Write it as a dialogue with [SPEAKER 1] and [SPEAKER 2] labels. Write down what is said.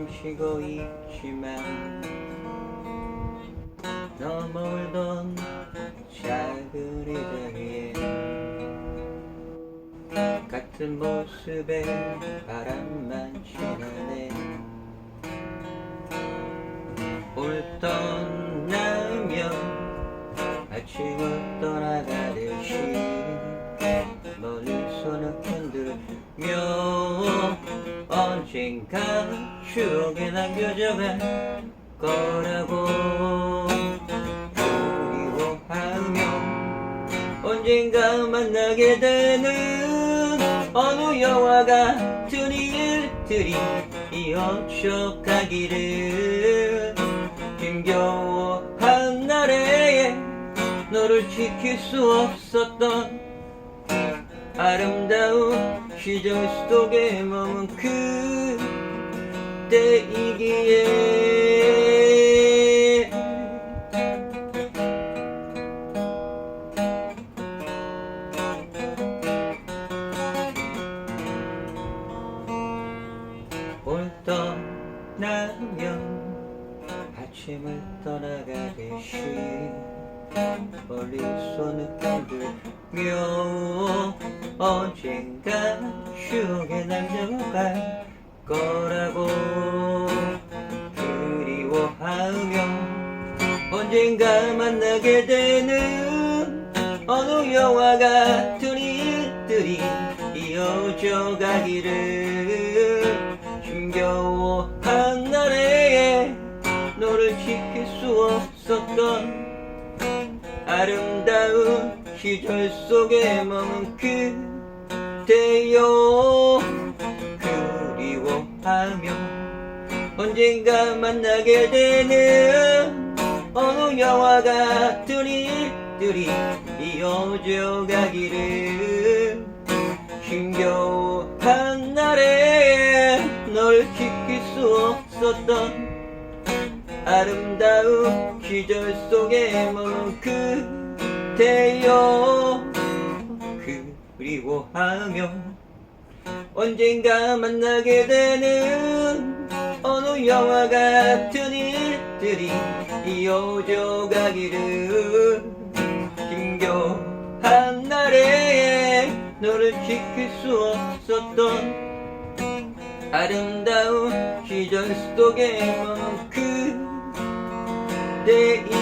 [SPEAKER 1] 숨쉬고 있지만 작은 의자 위에 같은 모습에 바람만 지나네. 오늘 떠나면 아침을 떠나가듯이 멀리서는 흔들며 언젠가 추억에 남겨져갈 거라고. 그리워하며 언젠가 만나게 되는 어느 영화 같은 일들이 이어져 가기를. 힘겨워한 날에 너를 지킬 수 없었던 아름다운 시절 속에 머문 그때이기에. 올 떠나면 아침을 떠나가듯이 멀리서 느껴들며 언젠가 추억에 남겨갈 거라고 그리워하며 언젠가 만나게 되는 어느 영화 같은 일들이 이어져 가기를 힘겨워한 날에 너를 지킬 수 없었던 아름다운 시절 속에 머문 그대여 그리워하며 언젠가 만나게 되는 어느 영화 같은 일들이 이어져 가기를 힘겨워한 날에 널 지킬 수 없었던 아름다운 시절 속에 머문 그 대여 그리워하며 언젠가 만나게 되는 어느 영화 같은 일들이 이어져 가기를 힘겨한 날에 너를 지킬 수 없었던 아름다운 시절 속에 머문 그대이기에